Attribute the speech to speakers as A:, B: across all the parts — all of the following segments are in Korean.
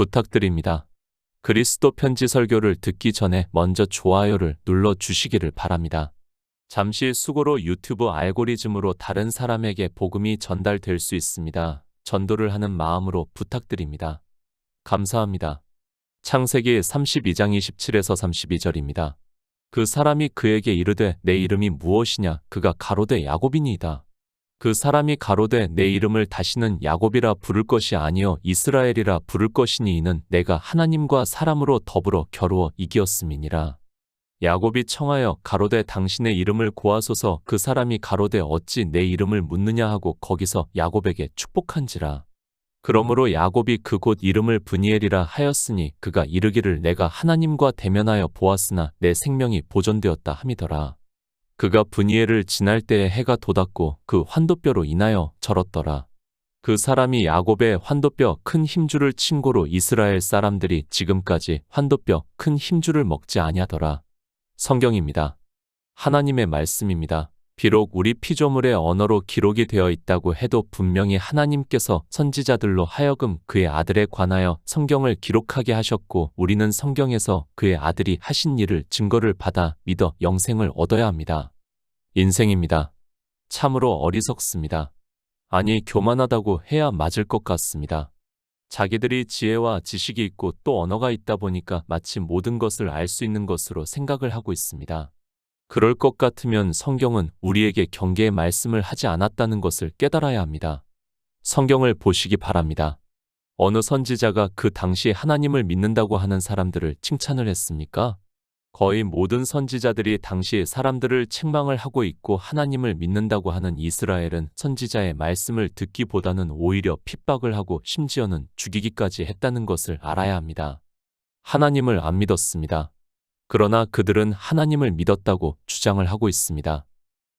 A: 부탁드립니다. 그리스도 편지 설교를 듣기 전에 먼저 좋아요를 눌러 주시기를 바랍니다. 잠시 수고로 유튜브 알고리즘으로 다른 사람에게 복음이 전달될 수 있습니다. 전도를 하는 마음으로 부탁드립니다. 감사합니다. 창세기 32장 27에서 32절입니다. 그 사람이 그에게 이르되 내 이름이 무엇이냐 그가 가로되 야곱이니이다. 그 사람이 가로되 내 이름을 다시는 야곱이라 부를 것이 아니요 이스라엘이라 부를 것이니 이는 내가 하나님과 사람으로 더불어 겨루어 이기었음이니라. 야곱이 청하여 가로되 당신의 이름을 고하소서 그 사람이 가로되 어찌 내 이름을 묻느냐 하고 거기서 야곱에게 축복한지라. 그러므로 야곱이 그곳 이름을 브니엘이라 하였으니 그가 이르기를 내가 하나님과 대면하여 보았으나 내 생명이 보존되었다 함이더라. 그가 브니엘을 지날 때에 해가 돋았고 그 환도뼈로 인하여 절었더라. 그 사람이 야곱의 환도뼈 큰 힘줄을 친고로 이스라엘 사람들이 지금까지 환도뼈 큰 힘줄을 먹지 아니하더라. 성경입니다. 하나님의 말씀입니다. 비록 우리 피조물의 언어로 기록이 되어 있다고 해도 분명히 하나님께서 선지자들로 하여금 그의 아들에 관하여 성경을 기록하게 하셨고 우리는 성경에서 그의 아들이 하신 일을 증거를 받아 믿어 영생을 얻어야 합니다. 인생입니다. 참으로 어리석습니다. 아니 교만하다고 해야 맞을 것 같습니다. 자기들이 지혜와 지식이 있고 또 언어가 있다 보니까 마치 모든 것을 알 수 있는 것으로 생각을 하고 있습니다. 그럴 것 같으면 성경은 우리에게 경계의 말씀을 하지 않았다는 것을 깨달아야 합니다. 성경을 보시기 바랍니다. 어느 선지자가 그 당시 하나님을 믿는다고 하는 사람들을 칭찬을 했습니까? 거의 모든 선지자들이 당시 사람들을 책망을 하고 있고 하나님을 믿는다고 하는 이스라엘은 선지자의 말씀을 듣기보다는 오히려 핍박을 하고 심지어는 죽이기까지 했다는 것을 알아야 합니다. 하나님을 안 믿었습니다. 그러나 그들은 하나님을 믿었다고 주장을 하고 있습니다.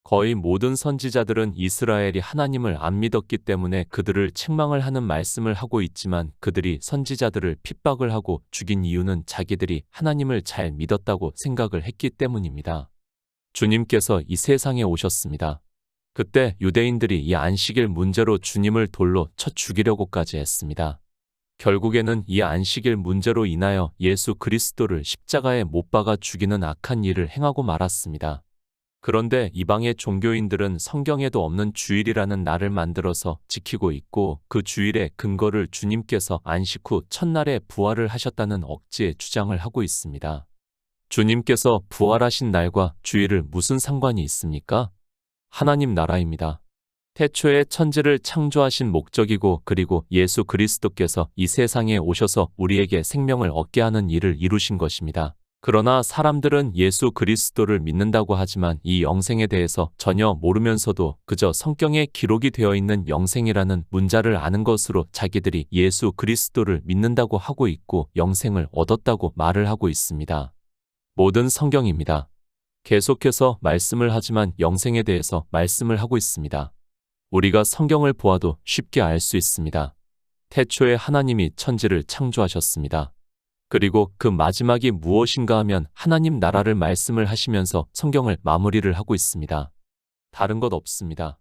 A: 거의 모든 선지자들은 이스라엘이 하나님을 안 믿었기 때문에 그들을 책망을 하는 말씀을 하고 있지만 그들이 선지자들을 핍박을 하고 죽인 이유는 자기들이 하나님을 잘 믿었다고 생각을 했기 때문입니다. 주님께서 이 세상에 오셨습니다. 그때 유대인들이 이 안식일 문제로 주님을 돌로 쳐 죽이려고까지 했습니다. 결국에는 이 안식일 문제로 인하여 예수 그리스도를 십자가에 못 박아 죽이는 악한 일을 행하고 말았습니다. 그런데 이방의 종교인들은 성경에도 없는 주일이라는 날을 만들어서 지키고 있고 그 주일의 근거를 주님께서 안식 후 첫날에 부활을 하셨다는 억지의 주장을 하고 있습니다. 주님께서 부활하신 날과 주일을 무슨 상관이 있습니까? 하나님 나라입니다. 태초에 천지를 창조하신 목적이고 그리고 예수 그리스도께서 이 세상에 오셔서 우리에게 생명을 얻게 하는 일을 이루신 것입니다. 그러나 사람들은 예수 그리스도를 믿는다고 하지만 이 영생에 대해서 전혀 모르면서도 그저 성경에 기록이 되어 있는 영생이라는 문자를 아는 것으로 자기들이 예수 그리스도를 믿는다고 하고 있고 영생을 얻었다고 말을 하고 있습니다. 모든 성경입니다. 계속해서 말씀을 하지만 영생에 대해서 말씀을 하고 있습니다. 우리가 성경을 보아도 쉽게 알 수 있습니다. 태초에 하나님이 천지를 창조하셨습니다. 그리고 그 마지막이 무엇인가 하면 하나님 나라를 말씀을 하시면서 성경을 마무리를 하고 있습니다. 다른 것 없습니다.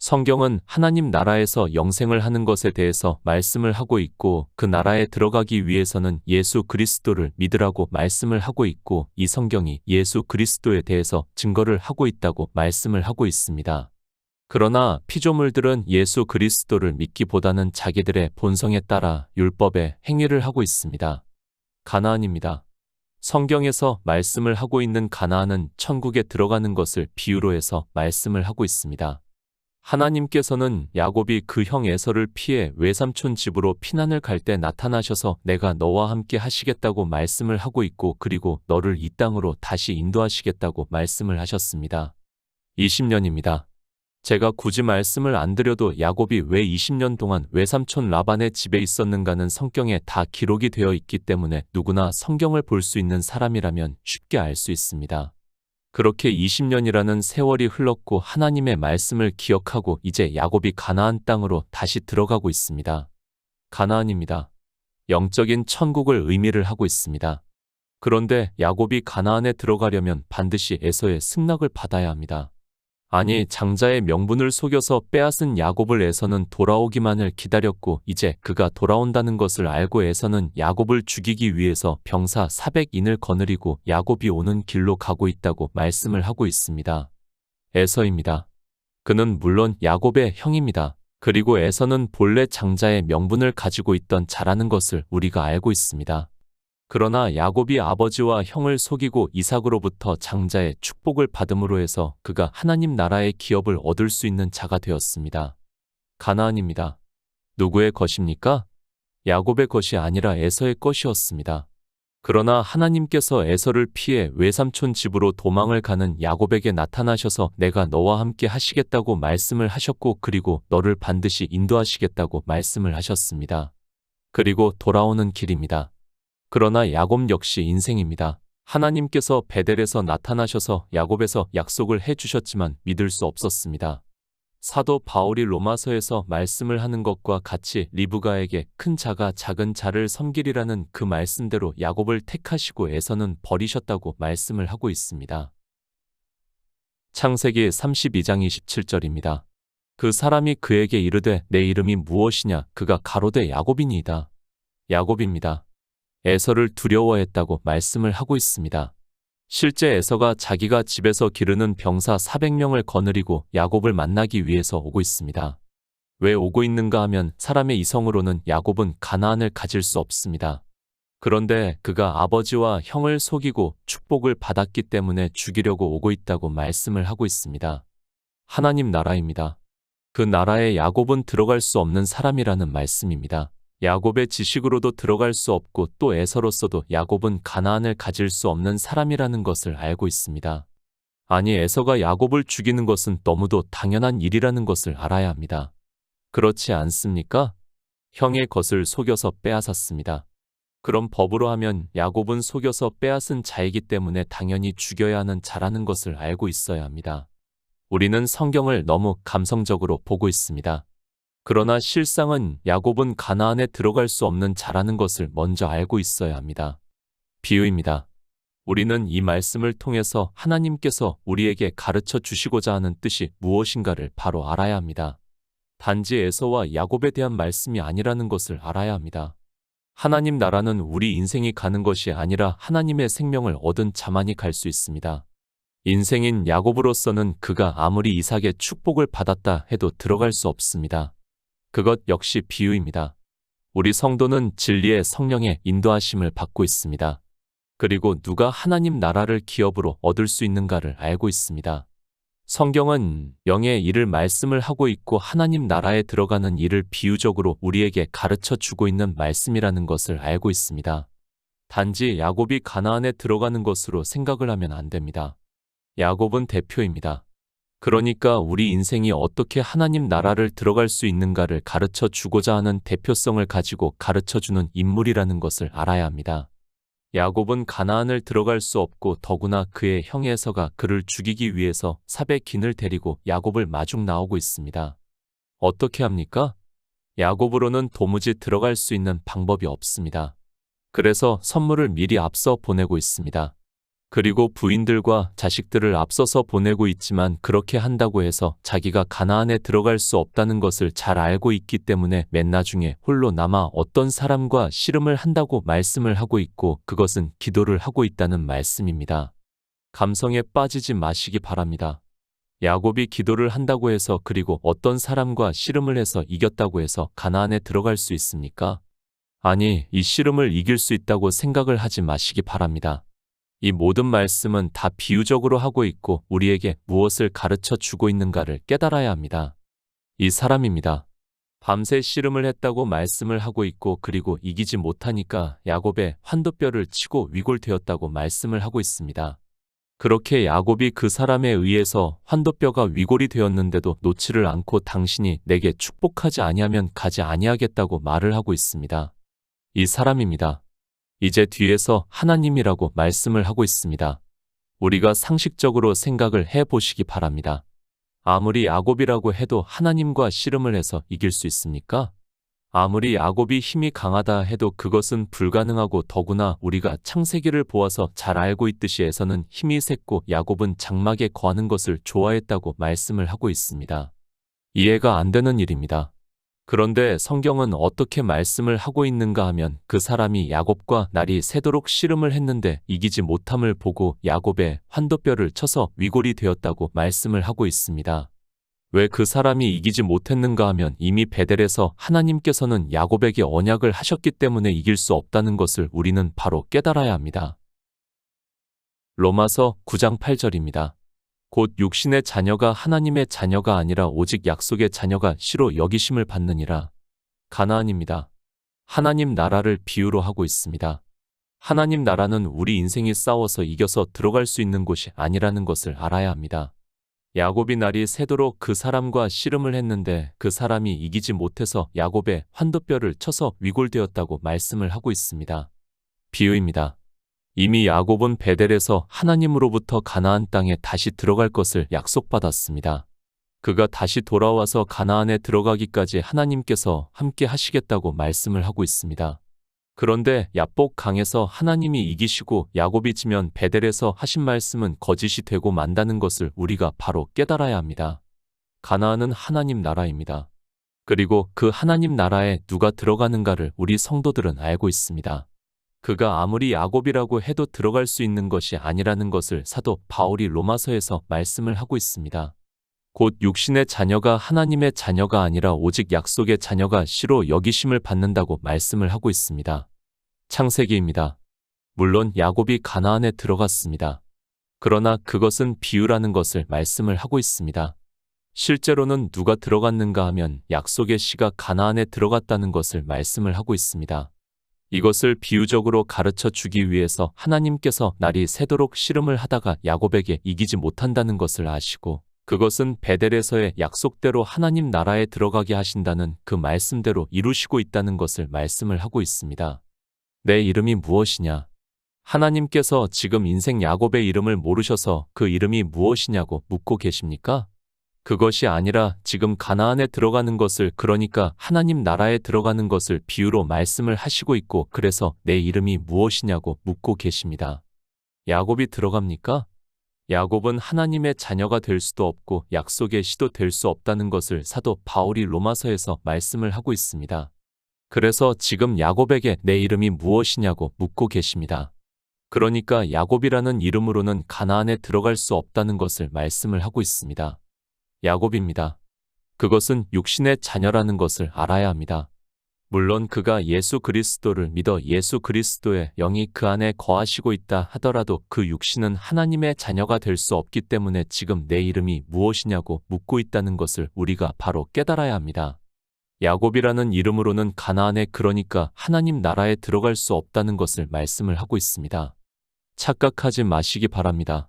A: 성경은 하나님 나라에서 영생을 하는 것에 대해서 말씀을 하고 있고 그 나라에 들어가기 위해서는 예수 그리스도를 믿으라고 말씀을 하고 있고 이 성경이 예수 그리스도에 대해서 증거를 하고 있다고 말씀을 하고 있습니다. 그러나 피조물들은 예수 그리스도를 믿기보다는 자기들의 본성에 따라 율법의 행위를 하고 있습니다. 가나안입니다. 성경에서 말씀을 하고 있는 가나안은 천국에 들어가는 것을 비유로 해서 말씀을 하고 있습니다. 하나님께서는 야곱이 그 형 에서를 피해 외삼촌 집으로 피난을 갈 때 나타나셔서 내가 너와 함께 하시겠다고 말씀을 하고 있고 그리고 너를 이 땅으로 다시 인도하시겠다고 말씀을 하셨습니다. 20년입니다. 제가 굳이 말씀을 안 드려도 야곱이 왜 20년 동안 외삼촌 라반의 집에 있었는가는 성경에 다 기록이 되어 있기 때문에 누구나 성경을 볼 수 있는 사람이라면 쉽게 알 수 있습니다. 그렇게 20년이라는 세월이 흘렀고 하나님의 말씀을 기억하고 이제 야곱이 가나안 땅으로 다시 들어가고 있습니다. 가나안입니다. 영적인 천국을 의미를 하고 있습니다. 그런데 야곱이 가나안에 들어가려면 반드시 에서의 승낙을 받아야 합니다. 아니 장자의 명분을 속여서 빼앗은 야곱을 에서는 돌아오기만을 기다렸고 이제 그가 돌아온다는 것을 알고 에서는 야곱을 죽이기 위해서 병사 400인을 거느리고 야곱이 오는 길로 가고 있다고 말씀을 하고 있습니다. 에서입니다. 그는 물론 야곱의 형입니다. 그리고 에서는 본래 장자의 명분을 가지고 있던 자라는 것을 우리가 알고 있습니다. 그러나 야곱이 아버지와 형을 속이고 이삭으로부터 장자의 축복을 받음으로 해서 그가 하나님 나라의 기업을 얻을 수 있는 자가 되었습니다. 가나안입니다. 누구의 것입니까? 야곱의 것이 아니라 에서의 것이었습니다. 그러나 하나님께서 에서를 피해 외삼촌 집으로 도망을 가는 야곱에게 나타나셔서 내가 너와 함께 하시겠다고 말씀을 하셨고 그리고 너를 반드시 인도하시겠다고 말씀을 하셨습니다. 그리고 돌아오는 길입니다. 그러나 야곱 역시 인생입니다. 하나님께서 베델에서 나타나셔서 야곱에서 약속을 해 주셨지만 믿을 수 없었습니다. 사도 바울이 로마서에서 말씀을 하는 것과 같이 리브가에게 큰 자가 작은 자를 섬기리라는 그 말씀대로 야곱을 택하시고 에서는 버리셨다고 말씀을 하고 있습니다. 창세기 32장 27절입니다. 그 사람이 그에게 이르되 내 이름이 무엇이냐 그가 가로되 야곱이니이다. 야곱입니다. 에서를 두려워했다고 말씀을 하고 있습니다. 실제 에서가 자기가 집에서 기르는 병사 400명을 거느리고 야곱을 만나기 위해서 오고 있습니다. 왜 오고 있는가 하면 사람의 이성으로는 야곱은 가나안을 가질 수 없습니다. 그런데 그가 아버지와 형을 속이고 축복을 받았기 때문에 죽이려고 오고 있다고 말씀을 하고 있습니다. 하나님 나라입니다. 그 나라에 야곱은 들어갈 수 없는 사람이라는 말씀입니다. 야곱의 지식으로도 들어갈 수 없고 또 에서로서도 야곱은 가나안을 가질 수 없는 사람이라는 것을 알고 있습니다. 아니 에서가 야곱을 죽이는 것은 너무도 당연한 일이라는 것을 알아야 합니다. 그렇지 않습니까? 형의 것을 속여서 빼앗았습니다. 그럼 법으로 하면 야곱은 속여서 빼앗은 자이기 때문에 당연히 죽여야 하는 자라는 것을 알고 있어야 합니다. 우리는 성경을 너무 감성적으로 보고 있습니다. 그러나 실상은 야곱은 가나안에 들어갈 수 없는 자라는 것을 먼저 알고 있어야 합니다. 비유입니다. 우리는 이 말씀을 통해서 하나님께서 우리에게 가르쳐 주시고자 하는 뜻이 무엇인가를 바로 알아야 합니다. 단지 에서와 야곱에 대한 말씀이 아니라는 것을 알아야 합니다. 하나님 나라는 우리 인생이 가는 것이 아니라 하나님의 생명을 얻은 자만이 갈 수 있습니다. 인생인 야곱으로서는 그가 아무리 이삭의 축복을 받았다 해도 들어갈 수 없습니다. 그것 역시 비유입니다. 우리 성도는 진리의 성령의 인도하심을 받고 있습니다. 그리고 누가 하나님 나라를 기업으로 얻을 수 있는가를 알고 있습니다. 성경은 영의 일을 말씀을 하고 있고 하나님 나라에 들어가는 일을 비유적으로 우리에게 가르쳐 주고 있는 말씀이라는 것을 알고 있습니다. 단지 야곱이 가나안에 들어가는 것으로 생각을 하면 안 됩니다. 야곱은 대표입니다. 그러니까 우리 인생이 어떻게 하나님 나라를 들어갈 수 있는가를 가르쳐 주고자 하는 대표성을 가지고 가르쳐 주는 인물이라는 것을 알아야 합니다. 야곱은 가나안을 들어갈 수 없고 더구나 그의 형 에서가 그를 죽이기 위해서 사백긴을 데리고 야곱을 마중 나오고 있습니다. 어떻게 합니까? 야곱으로는 도무지 들어갈 수 있는 방법이 없습니다. 그래서 선물을 미리 앞서 보내고 있습니다. 그리고 부인들과 자식들을 앞서서 보내고 있지만 그렇게 한다고 해서 자기가 가나안에 들어갈 수 없다는 것을 잘 알고 있기 때문에 맨 나중에 홀로 남아 어떤 사람과 씨름을 한다고 말씀을 하고 있고 그것은 기도를 하고 있다는 말씀입니다. 감성에 빠지지 마시기 바랍니다. 야곱이 기도를 한다고 해서 그리고 어떤 사람과 씨름을 해서 이겼다고 해서 가나안에 들어갈 수 있습니까? 아니, 이 씨름을 이길 수 있다고 생각을 하지 마시기 바랍니다. 이 모든 말씀은 다 비유적으로 하고 있고 우리에게 무엇을 가르쳐 주고 있는가를 깨달아야 합니다. 이 사람입니다. 밤새 씨름을 했다고 말씀을 하고 있고 그리고 이기지 못하니까 야곱의 환도뼈를 치고 위골되었다고 말씀을 하고 있습니다. 그렇게 야곱이 그 사람에 의해서 환도뼈가 위골이 되었는데도 놓지를 않고 당신이 내게 축복하지 아니하면 가지 아니하겠다고 말을 하고 있습니다. 이 사람입니다. 이제 뒤에서 하나님이라고 말씀을 하고 있습니다. 우리가 상식적으로 생각을 해 보시기 바랍니다. 아무리 야곱이라고 해도 하나님과 씨름을 해서 이길 수 있습니까? 아무리 야곱이 힘이 강하다 해도 그것은 불가능하고 더구나 우리가 창세기를 보아서 잘 알고 있듯이 에서는 힘이 셌고 야곱은 장막에 거하는 것을 좋아했다고 말씀을 하고 있습니다. 이해가 안 되는 일입니다. 그런데 성경은 어떻게 말씀을 하고 있는가 하면 그 사람이 야곱과 날이 새도록 씨름을 했는데 이기지 못함을 보고 야곱의 환도뼈를 쳐서 위골이 되었다고 말씀을 하고 있습니다. 왜 그 사람이 이기지 못했는가 하면 이미 베델에서 하나님께서는 야곱에게 언약을 하셨기 때문에 이길 수 없다는 것을 우리는 바로 깨달아야 합니다. 로마서 9장 8절입니다. 곧 육신의 자녀가 하나님의 자녀가 아니라 오직 약속의 자녀가 시로 여기심을 받느니라. 가나안입니다. 하나님 나라를 비유로 하고 있습니다. 하나님 나라는 우리 인생이 싸워서 이겨서 들어갈 수 있는 곳이 아니라는 것을 알아야 합니다. 야곱이 날이 새도록 그 사람과 씨름을 했는데 그 사람이 이기지 못해서 야곱의 환도뼈를 쳐서 위골되었다고 말씀을 하고 있습니다. 비유입니다. 이미 야곱은 베델에서 하나님으로부터 가나안 땅에 다시 들어갈 것을 약속받았습니다. 그가 다시 돌아와서 가나안에 들어가기까지 하나님께서 함께 하시겠다고 말씀을 하고 있습니다. 그런데 야복 강에서 하나님이 이기시고 야곱이 지면 베델에서 하신 말씀은 거짓이 되고 만다는 것을 우리가 바로 깨달아야 합니다. 가나안은 하나님 나라입니다. 그리고 그 하나님 나라에 누가 들어가는가를 우리 성도들은 알고 있습니다. 그가 아무리 야곱이라고 해도 들어갈 수 있는 것이 아니라는 것을 사도 바울이 로마서에서 말씀을 하고 있습니다. 곧 육신의 자녀가 하나님의 자녀가 아니라 오직 약속의 자녀가 시로 여기심을 받는다고 말씀을 하고 있습니다. 창세기입니다. 물론 야곱이 가나안에 들어갔습니다. 그러나 그것은 비유라는 것을 말씀을 하고 있습니다. 실제로는 누가 들어갔는가 하면 약속의 시가 가나안에 들어갔다는 것을 말씀을 하고 있습니다. 이것을 비유적으로 가르쳐 주기 위해서 하나님께서 날이 새도록 씨름을 하다가 야곱에게 이기지 못한다는 것을 아시고 그것은 베델에서의 약속대로 하나님 나라에 들어가게 하신다는 그 말씀대로 이루시고 있다는 것을 말씀을 하고 있습니다. 내 이름이 무엇이냐? 하나님께서 지금 인생 야곱의 이름을 모르셔서 그 이름이 무엇이냐고 묻고 계십니까? 그것이 아니라 지금 가나안에 들어가는 것을 그러니까 하나님 나라에 들어가는 것을 비유로 말씀을 하시고 있고 그래서 내 이름이 무엇이냐고 묻고 계십니다. 야곱이 들어갑니까? 야곱은 하나님의 자녀가 될 수도 없고 약속의 시도 될 수 없다는 것을 사도 바울이 로마서에서 말씀을 하고 있습니다. 그래서 지금 야곱에게 내 이름이 무엇이냐고 묻고 계십니다. 그러니까 야곱이라는 이름으로는 가나안에 들어갈 수 없다는 것을 말씀을 하고 있습니다. 야곱입니다. 그것은 육신의 자녀라는 것을 알아야 합니다. 물론 그가 예수 그리스도를 믿어 예수 그리스도의 영이 그 안에 거하시고 있다 하더라도 그 육신은 하나님의 자녀가 될 수 없기 때문에 지금 내 이름이 무엇이냐고 묻고 있다는 것을 우리가 바로 깨달아야 합니다. 야곱이라는 이름으로는 가나안에 그러니까 하나님 나라에 들어갈 수 없다는 것을 말씀을 하고 있습니다. 착각하지 마시기 바랍니다.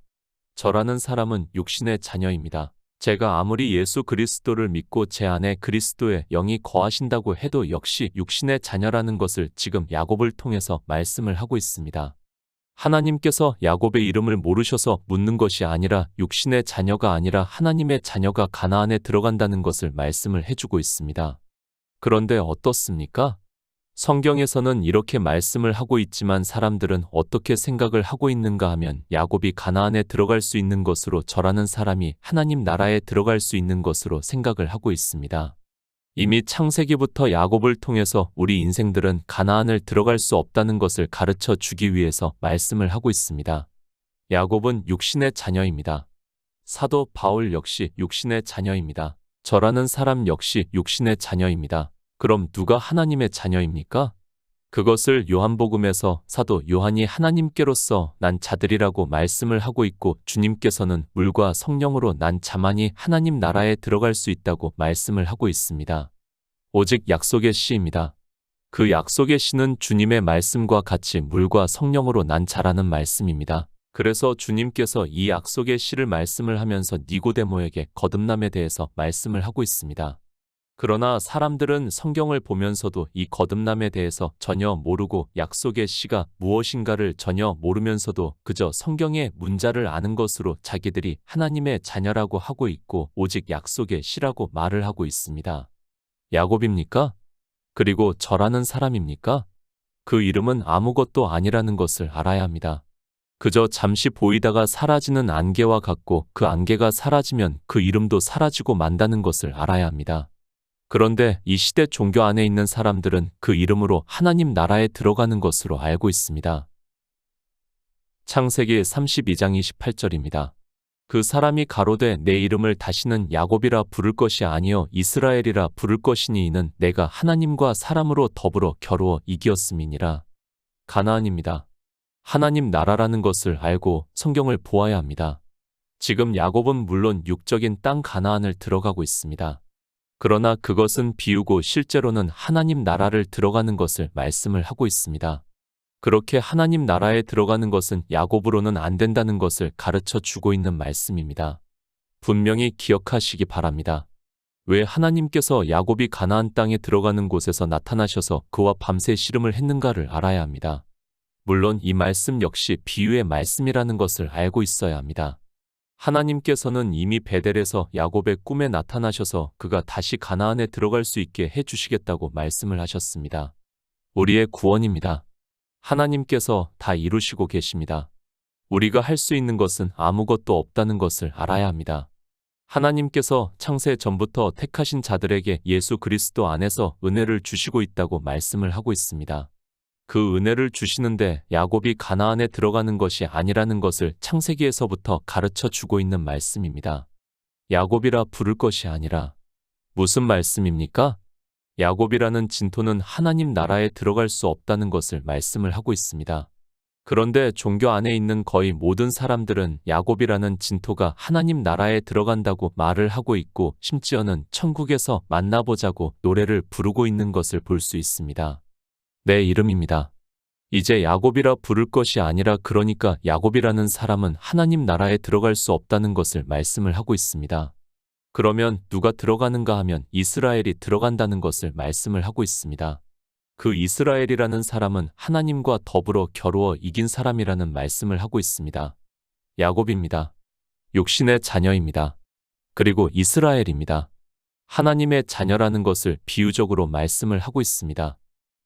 A: 저라는 사람은 육신의 자녀입니다. 제가 아무리 예수 그리스도를 믿고 제 안에 그리스도의 영이 거하신다고 해도 역시 육신의 자녀라는 것을 지금 야곱을 통해서 말씀을 하고 있습니다. 하나님께서 야곱의 이름을 모르셔서 묻는 것이 아니라 육신의 자녀가 아니라 하나님의 자녀가 가나안에 들어간다는 것을 말씀을 해주고 있습니다. 그런데 어떻습니까? 성경에서는 이렇게 말씀을 하고 있지만 사람들은 어떻게 생각을 하고 있는가 하면 야곱이 가나안에 들어갈 수 있는 것으로 저라는 사람이 하나님 나라에 들어갈 수 있는 것으로 생각을 하고 있습니다. 이미 창세기부터 야곱을 통해서 우리 인생들은 가나안을 들어갈 수 없다는 것을 가르쳐 주기 위해서 말씀을 하고 있습니다. 야곱은 육신의 자녀입니다. 사도 바울 역시 육신의 자녀입니다. 저라는 사람 역시 육신의 자녀입니다. 그럼 누가 하나님의 자녀입니까? 그것을 요한복음에서 사도 요한이 하나님께로서 난 자들이라고 말씀을 하고 있고 주님께서는 물과 성령으로 난 자만이 하나님 나라에 들어갈 수 있다고 말씀을 하고 있습니다. 오직 약속의 시입니다. 그 약속의 시는 주님의 말씀과 같이 물과 성령으로 난 자라는 말씀입니다. 그래서 주님께서 이 약속의 시를 말씀을 하면서 니고데모에게 거듭남에 대해서 말씀을 하고 있습니다. 그러나 사람들은 성경을 보면서도 이 거듭남에 대해서 전혀 모르고 약속의 시가 무엇인가를 전혀 모르면서도 그저 성경의 문자를 아는 것으로 자기들이 하나님의 자녀라고 하고 있고 오직 약속의 시라고 말을 하고 있습니다. 야곱입니까? 그리고 저라는 사람입니까? 그 이름은 아무것도 아니라는 것을 알아야 합니다. 그저 잠시 보이다가 사라지는 안개와 같고 그 안개가 사라지면 그 이름도 사라지고 만다는 것을 알아야 합니다. 그런데 이 시대 종교 안에 있는 사람들은 그 이름으로 하나님 나라에 들어가는 것으로 알고 있습니다. 창세기 32장 28절입니다. 그 사람이 가로되 내 이름을 다시는 야곱이라 부를 것이 아니요 이스라엘이라 부를 것이니 이는 내가 하나님과 사람으로 더불어 겨루어 이기었음이니라. 가나안입니다. 하나님 나라라는 것을 알고 성경을 보아야 합니다. 지금 야곱은 물론 육적인 땅 가나안을 들어가고 있습니다. 그러나 그것은 비우고 실제로는 하나님 나라를 들어가는 것을 말씀을 하고 있습니다. 그렇게 하나님 나라에 들어가는 것은 야곱으로는 안 된다는 것을 가르쳐 주고 있는 말씀입니다. 분명히 기억하시기 바랍니다. 왜 하나님께서 야곱이 가나안 땅에 들어가는 곳에서 나타나셔서 그와 밤새 씨름을 했는가를 알아야 합니다. 물론 이 말씀 역시 비유의 말씀이라는 것을 알고 있어야 합니다. 하나님께서는 이미 베델에서 야곱의 꿈에 나타나셔서 그가 다시 가나안에 들어갈 수 있게 해 주시겠다고 말씀을 하셨습니다. 우리의 구원입니다. 하나님께서 다 이루시고 계십니다. 우리가 할 수 있는 것은 아무것도 없다는 것을 알아야 합니다. 하나님께서 창세 전부터 택하신 자들에게 예수 그리스도 안에서 은혜를 주시고 있다고 말씀을 하고 있습니다. 그 은혜를 주시는데 야곱이 가나안에 들어가는 것이 아니라는 것을 창세기에서부터 가르쳐 주고 있는 말씀입니다. 야곱이라 부를 것이 아니라 무슨 말씀입니까? 야곱이라는 진토는 하나님 나라에 들어갈 수 없다는 것을 말씀을 하고 있습니다. 그런데 종교 안에 있는 거의 모든 사람들은 야곱이라는 진토가 하나님 나라에 들어간다고 말을 하고 있고 심지어는 천국에서 만나보자고 노래를 부르고 있는 것을 볼 수 있습니다. 내 이름입니다. 이제 야곱이라 부를 것이 아니라 그러니까 야곱이라는 사람은 하나님 나라에 들어갈 수 없다는 것을 말씀을 하고 있습니다. 그러면 누가 들어가는가 하면 이스라엘이 들어간다는 것을 말씀을 하고 있습니다. 그 이스라엘이라는 사람은 하나님과 더불어 겨루어 이긴 사람이라는 말씀을 하고 있습니다. 야곱입니다. 육신의 자녀입니다. 그리고 이스라엘입니다. 하나님의 자녀라는 것을 비유적으로 말씀을 하고 있습니다.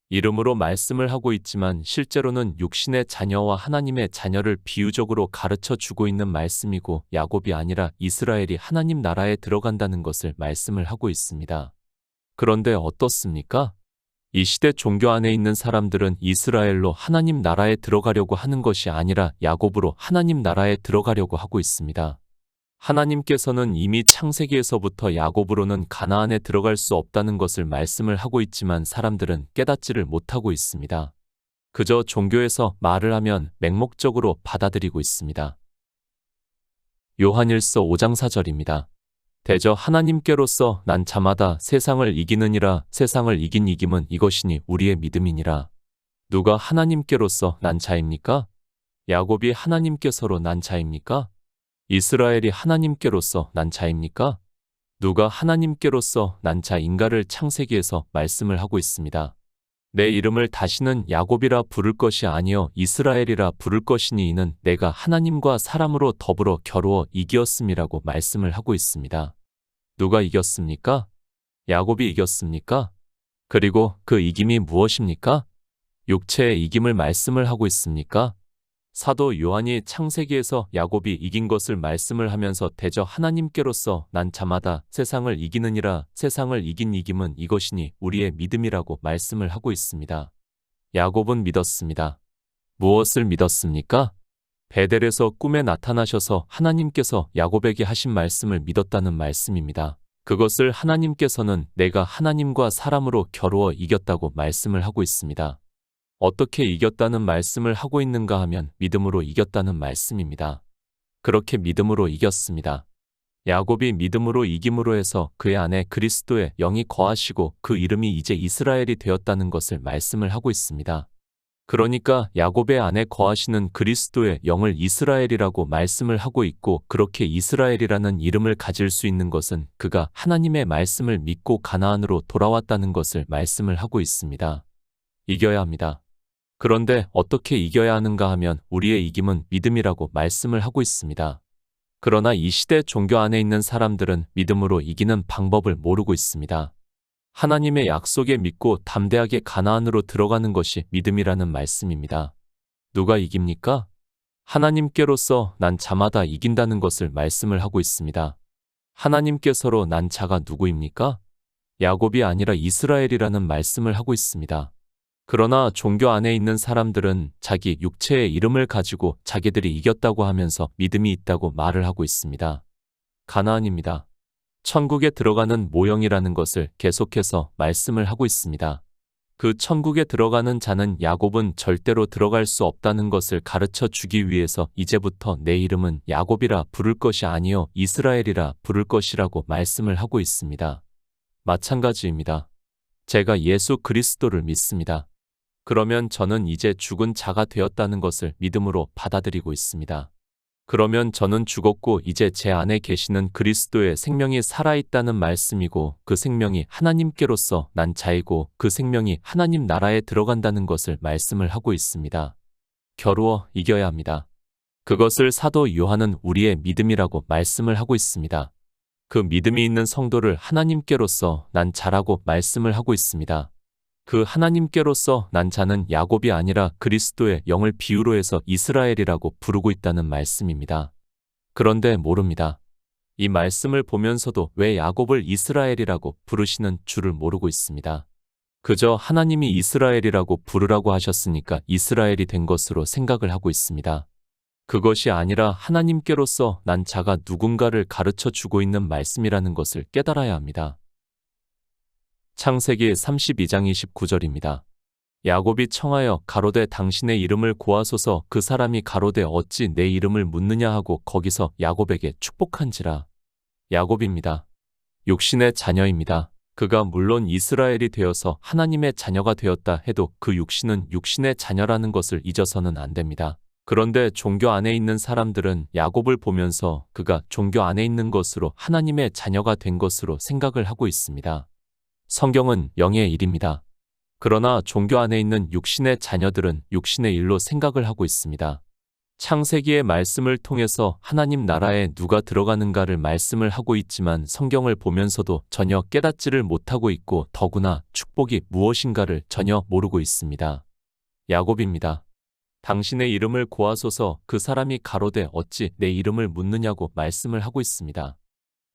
A: 이름으로 말씀을 하고 있지만 실제로는 육신의 자녀와 하나님의 자녀를 비유적으로 가르쳐 주고 있는 말씀이고 야곱이 아니라 이스라엘이 하나님 나라에 들어간다는 것을 말씀을 하고 있습니다. 그런데 어떻습니까? 이 시대 종교 안에 있는 사람들은 이스라엘로 하나님 나라에 들어가려고 하는 것이 아니라 야곱으로 하나님 나라에 들어가려고 하고 있습니다. 하나님께서는 이미 창세기에서부터 야곱으로는 가나안에 들어갈 수 없다는 것을 말씀을 하고 있지만 사람들은 깨닫지를 못하고 있습니다. 그저 종교에서 말을 하면 맹목적으로 받아들이고 있습니다. 요한일서 5장 4절입니다. 대저 하나님께로서 난 자마다 세상을 이기느니라 세상을 이긴 이김은 이것이니 우리의 믿음이니라. 누가 하나님께로서 난 자입니까? 야곱이 하나님께서로 난 자입니까? 이스라엘이 하나님께로서 난 자입니까? 누가 하나님께로서 난 자인가를 창세기에서 말씀을 하고 있습니다. 내 이름을 다시는 야곱이라 부를 것이 아니요 이스라엘이라 부를 것이니 이는 내가 하나님과 사람으로 더불어 겨루어 이기었음이라고 말씀을 하고 있습니다. 누가 이겼습니까? 야곱이 이겼습니까? 그리고 그 이김이 무엇입니까? 육체의 이김을 말씀을 하고 있습니까? 사도 요한이 창세기에서 야곱이 이긴 것을 말씀을 하면서 대저 하나님께로서 난 자마다 세상을 이기느니라 세상을 이긴 이김은 이것이니 우리의 믿음이라고 말씀을 하고 있습니다. 야곱은 믿었습니다. 무엇을 믿었습니까? 베델에서 꿈에 나타나셔서 하나님께서 야곱에게 하신 말씀을 믿었다는 말씀입니다. 그것을 하나님께서는 내가 하나님과 사람으로 겨루어 이겼다고 말씀을 하고 있습니다. 어떻게 이겼다는 말씀을 하고 있는가 하면 믿음으로 이겼다는 말씀입니다. 그렇게 믿음으로 이겼습니다. 야곱이 믿음으로 이김으로 해서 그의 안에 그리스도의 영이 거하시고 그 이름이 이제 이스라엘이 되었다는 것을 말씀을 하고 있습니다. 그러니까 야곱의 안에 거하시는 그리스도의 영을 이스라엘이라고 말씀을 하고 있고 그렇게 이스라엘이라는 이름을 가질 수 있는 것은 그가 하나님의 말씀을 믿고 가나안으로 돌아왔다는 것을 말씀을 하고 있습니다. 이겨야 합니다. 그런데 어떻게 이겨야 하는가 하면 우리의 이김은 믿음이라고 말씀을 하고 있습니다. 그러나 이 시대 종교 안에 있는 사람들은 믿음으로 이기는 방법을 모르고 있습니다. 하나님의 약속에 믿고 담대하게 가나안으로 들어가는 것이 믿음이라는 말씀입니다. 누가 이깁니까? 하나님께로서 난 자마다 이긴다는 것을 말씀을 하고 있습니다. 하나님께서로 난 자가 누구입니까? 야곱이 아니라 이스라엘이라는 말씀을 하고 있습니다. 그러나 종교 안에 있는 사람들은 자기 육체의 이름을 가지고 자기들이 이겼다고 하면서 믿음이 있다고 말을 하고 있습니다. 가나안입니다. 천국에 들어가는 모형이라는 것을 계속해서 말씀을 하고 있습니다. 그 천국에 들어가는 자는 야곱은 절대로 들어갈 수 없다는 것을 가르쳐 주기 위해서 이제부터 내 이름은 야곱이라 부를 것이 아니요 이스라엘이라 부를 것이라고 말씀을 하고 있습니다. 마찬가지입니다. 제가 예수 그리스도를 믿습니다. 그러면 저는 이제 죽은 자가 되었다는 것을 믿음으로 받아들이고 있습니다. 그러면 저는 죽었고 이제 제 안에 계시는 그리스도의 생명이 살아있다는 말씀이고 그 생명이 하나님께로서 난 자이고 그 생명이 하나님 나라에 들어간다는 것을 말씀을 하고 있습니다. 겨루어 이겨야 합니다. 그것을 사도 요한은 우리의 믿음이라고 말씀을 하고 있습니다. 그 믿음이 있는 성도를 하나님께로서 난 자라고 말씀을 하고 있습니다. 그 하나님께로서 난 자는 야곱이 아니라 그리스도의 영을 비유로 해서 이스라엘이라고 부르고 있다는 말씀입니다. 그런데 모릅니다. 이 말씀을 보면서도 왜 야곱을 이스라엘이라고 부르시는 줄을 모르고 있습니다. 그저 하나님이 이스라엘이라고 부르라고 하셨으니까 이스라엘이 된 것으로 생각을 하고 있습니다. 그것이 아니라 하나님께로서 난 자가 누군가를 가르쳐 주고 있는 말씀이라는 것을 깨달아야 합니다. 창세기 32장 29절입니다. 야곱이 청하여 가로되 당신의 이름을 고하소서 그 사람이 가로되 어찌 내 이름을 묻느냐 하고 거기서 야곱에게 축복한지라. 야곱입니다. 육신의 자녀입니다. 그가 물론 이스라엘이 되어서 하나님의 자녀가 되었다 해도 그 육신은 육신의 자녀라는 것을 잊어서는 안 됩니다. 그런데 종교 안에 있는 사람들은 야곱을 보면서 그가 종교 안에 있는 것으로 하나님의 자녀가 된 것으로 생각을 하고 있습니다. 성경은 영의 일입니다. 그러나 종교 안에 있는 육신의 자녀들은 육신의 일로 생각을 하고 있습니다. 창세기의 말씀을 통해서 하나님 나라에 누가 들어가는가를 말씀을 하고 있지만 성경을 보면서도 전혀 깨닫지를 못하고 있고 더구나 축복이 무엇인가를 전혀 모르고 있습니다. 야곱입니다. 당신의 이름을 고하소서 그 사람이 가로되 어찌 내 이름을 묻느냐고 말씀을 하고 있습니다.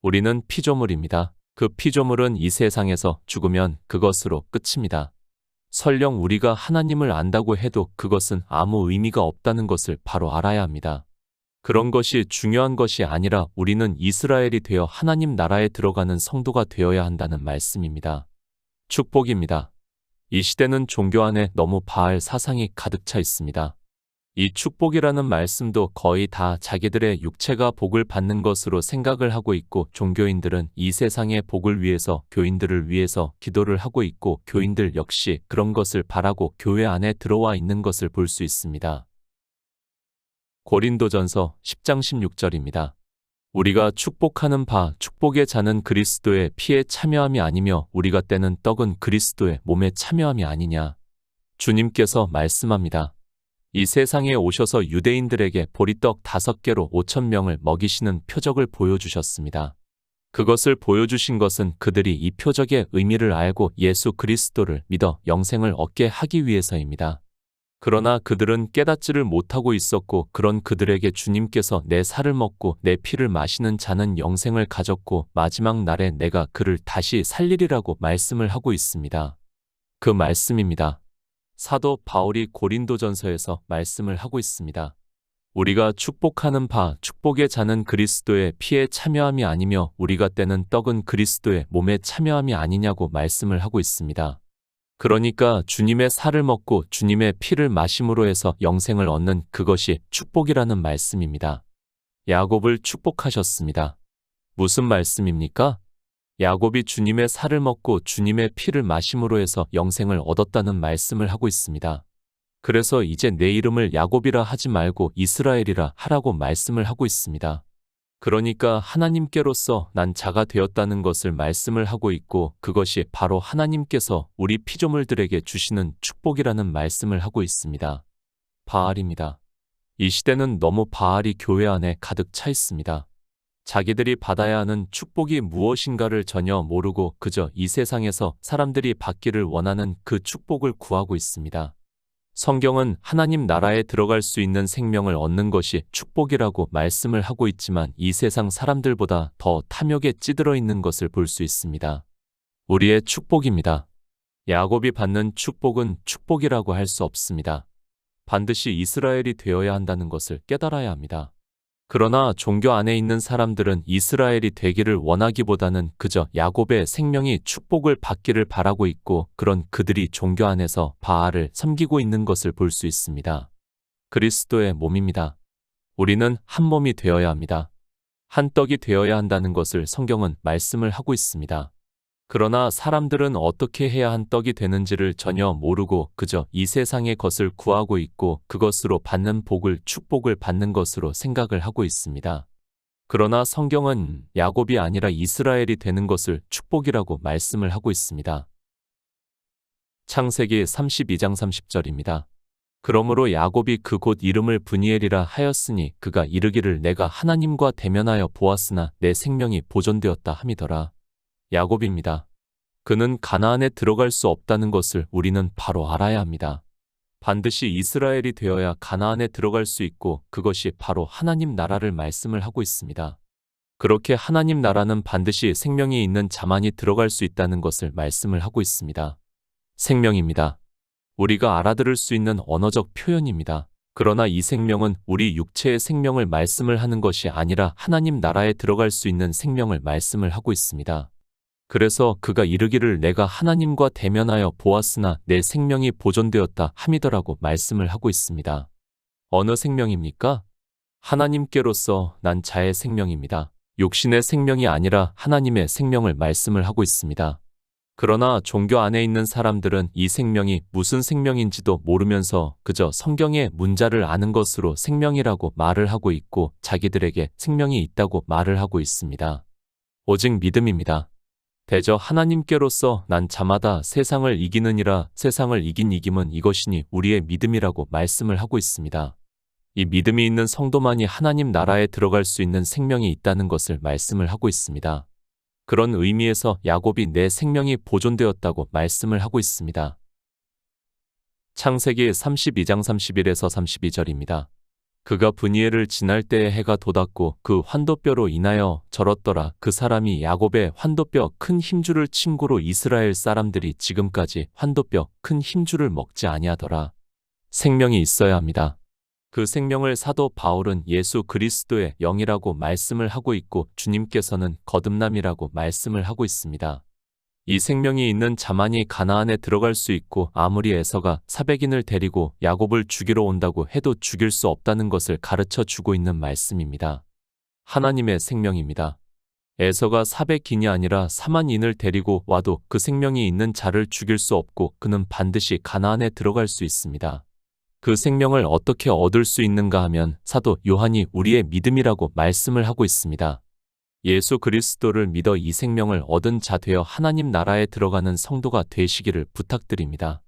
A: 우리는 피조물입니다. 그 피조물은 이 세상에서 죽으면 그것으로 끝입니다. 설령 우리가 하나님을 안다고 해도 그것은 아무 의미가 없다는 것을 바로 알아야 합니다. 그런 것이 중요한 것이 아니라 우리는 이스라엘이 되어 하나님 나라에 들어가는 성도가 되어야 한다는 말씀입니다. 축복입니다. 이 시대는 종교 안에 너무 바알 사상이 가득 차 있습니다. 이 축복이라는 말씀도 거의 다 자기들의 육체가 복을 받는 것으로 생각을 하고 있고 종교인들은 이 세상의 복을 위해서 교인들을 위해서 기도를 하고 있고 교인들 역시 그런 것을 바라고 교회 안에 들어와 있는 것을 볼 수 있습니다. 고린도전서 10장 16절입니다. 우리가 축복하는 바 축복의 자는 그리스도의 피에 참여함이 아니며 우리가 떼는 떡은 그리스도의 몸에 참여함이 아니냐. 주님께서 말씀합니다. 이 세상에 오셔서 유대인들에게 보리떡 다섯 개로 오천 명을 먹이시는 표적을 보여주셨습니다. 그것을 보여주신 것은 그들이 이 표적의 의미를 알고 예수 그리스도를 믿어 영생을 얻게 하기 위해서입니다. 그러나 그들은 깨닫지를 못하고 있었고 그런 그들에게 주님께서 내 살을 먹고 내 피를 마시는 자는 영생을 가졌고 마지막 날에 내가 그를 다시 살리리라고 말씀을 하고 있습니다. 그 말씀입니다. 사도 바울이 고린도전서에서 말씀을 하고 있습니다. 우리가 축복하는 바 축복의 자는 그리스도의 피에 참여함이 아니며 우리가 떼는 떡은 그리스도의 몸에 참여함이 아니냐고 말씀을 하고 있습니다. 그러니까 주님의 살을 먹고 주님의 피를 마심으로 해서 영생을 얻는 그것이 축복이라는 말씀입니다. 야곱을 축복하셨습니다. 무슨 말씀입니까? 야곱이 주님의 살을 먹고 주님의 피를 마심으로 해서 영생을 얻었다는 말씀을 하고 있습니다. 그래서 이제 내 이름을 야곱이라 하지 말고 이스라엘이라 하라고 말씀을 하고 있습니다. 그러니까 하나님께로서 난 자가 되었다는 것을 말씀을 하고 있고 그것이 바로 하나님께서 우리 피조물들에게 주시는 축복이라는 말씀을 하고 있습니다. 바알입니다. 이 시대는 너무 바알이 교회 안에 가득 차 있습니다. 자기들이 받아야 하는 축복이 무엇인가를 전혀 모르고 그저 이 세상에서 사람들이 받기를 원하는 그 축복을 구하고 있습니다. 성경은 하나님 나라에 들어갈 수 있는 생명을 얻는 것이 축복이라고 말씀을 하고 있지만 이 세상 사람들보다 더 탐욕에 찌들어 있는 것을 볼 수 있습니다. 우리의 축복입니다. 야곱이 받는 축복은 축복이라고 할 수 없습니다. 반드시 이스라엘이 되어야 한다는 것을 깨달아야 합니다. 그러나 종교 안에 있는 사람들은 이스라엘이 되기를 원하기보다는 그저 야곱의 생명이 축복을 받기를 바라고 있고 그런 그들이 종교 안에서 바알을 섬기고 있는 것을 볼 수 있습니다. 그리스도의 몸입니다. 우리는 한 몸이 되어야 합니다. 한 떡이 되어야 한다는 것을 성경은 말씀을 하고 있습니다. 그러나 사람들은 어떻게 해야 한 떡이 되는지를 전혀 모르고 그저 이 세상의 것을 구하고 있고 그것으로 받는 복을 축복을 받는 것으로 생각을 하고 있습니다. 그러나 성경은 야곱이 아니라 이스라엘이 되는 것을 축복이라고 말씀을 하고 있습니다. 창세기 32장 30절입니다. 그러므로 야곱이 그곳 이름을 분이엘이라 하였으니 그가 이르기를 내가 하나님과 대면하여 보았으나 내 생명이 보존되었다 함이더라. 야곱입니다. 그는 가나안에 들어갈 수 없다는 것을 우리는 바로 알아야 합니다. 반드시 이스라엘이 되어야 가나안에 들어갈 수 있고 그것이 바로 하나님 나라를 말씀을 하고 있습니다. 그렇게 하나님 나라는 반드시 생명이 있는 자만이 들어갈 수 있다는 것을 말씀을 하고 있습니다. 생명입니다. 우리가 알아들을 수 있는 언어적 표현입니다. 그러나 이 생명은 우리 육체의 생명을 말씀을 하는 것이 아니라 하나님 나라에 들어갈 수 있는 생명을 말씀을 하고 있습니다. 그래서 그가 이르기를 내가 하나님과 대면하여 보았으나 내 생명이 보존되었다 함이더라고 말씀을 하고 있습니다. 어느 생명입니까? 하나님께로서 난 자의 생명입니다. 육신의 생명이 아니라 하나님의 생명을 말씀을 하고 있습니다. 그러나 종교 안에 있는 사람들은 이 생명이 무슨 생명인지도 모르면서 그저 성경의 문자를 아는 것으로 생명이라고 말을 하고 있고 자기들에게 생명이 있다고 말을 하고 있습니다. 오직 믿음입니다. 대저 하나님께로서 난 자마다 세상을 이기느니라 세상을 이긴 이김은 이것이니 우리의 믿음이라고 말씀을 하고 있습니다. 이 믿음이 있는 성도만이 하나님 나라에 들어갈 수 있는 생명이 있다는 것을 말씀을 하고 있습니다. 그런 의미에서 야곱이 내 생명이 보존되었다고 말씀을 하고 있습니다. 창세기 32장 31에서 32절입니다. 그가 분이엘을 지날 때에 해가 돋았고 그 환도뼈로 인하여 절었더라. 그 사람이 야곱의 환도뼈 큰 힘줄을 친구로 이스라엘 사람들이 지금까지 환도뼈 큰 힘줄을 먹지 아니하더라. 생명이 있어야 합니다. 그 생명을 사도 바울은 예수 그리스도의 영이라고 말씀을 하고 있고 주님께서는 거듭남이라고 말씀을 하고 있습니다. 이 생명이 있는 자만이 가나안에 들어갈 수 있고 아무리 에서가 사백인을 데리고 야곱을 죽이러 온다고 해도 죽일 수 없다는 것을 가르쳐 주고 있는 말씀입니다. 하나님의 생명입니다. 에서가 사백인이 아니라 사만인을 데리고 와도 그 생명이 있는 자를 죽일 수 없고 그는 반드시 가나안에 들어갈 수 있습니다. 그 생명을 어떻게 얻을 수 있는가 하면 사도 요한이 우리의 믿음이라고 말씀을 하고 있습니다. 예수 그리스도를 믿어 이 생명을 얻은 자 되어 하나님 나라에 들어가는 성도가 되시기를 부탁드립니다.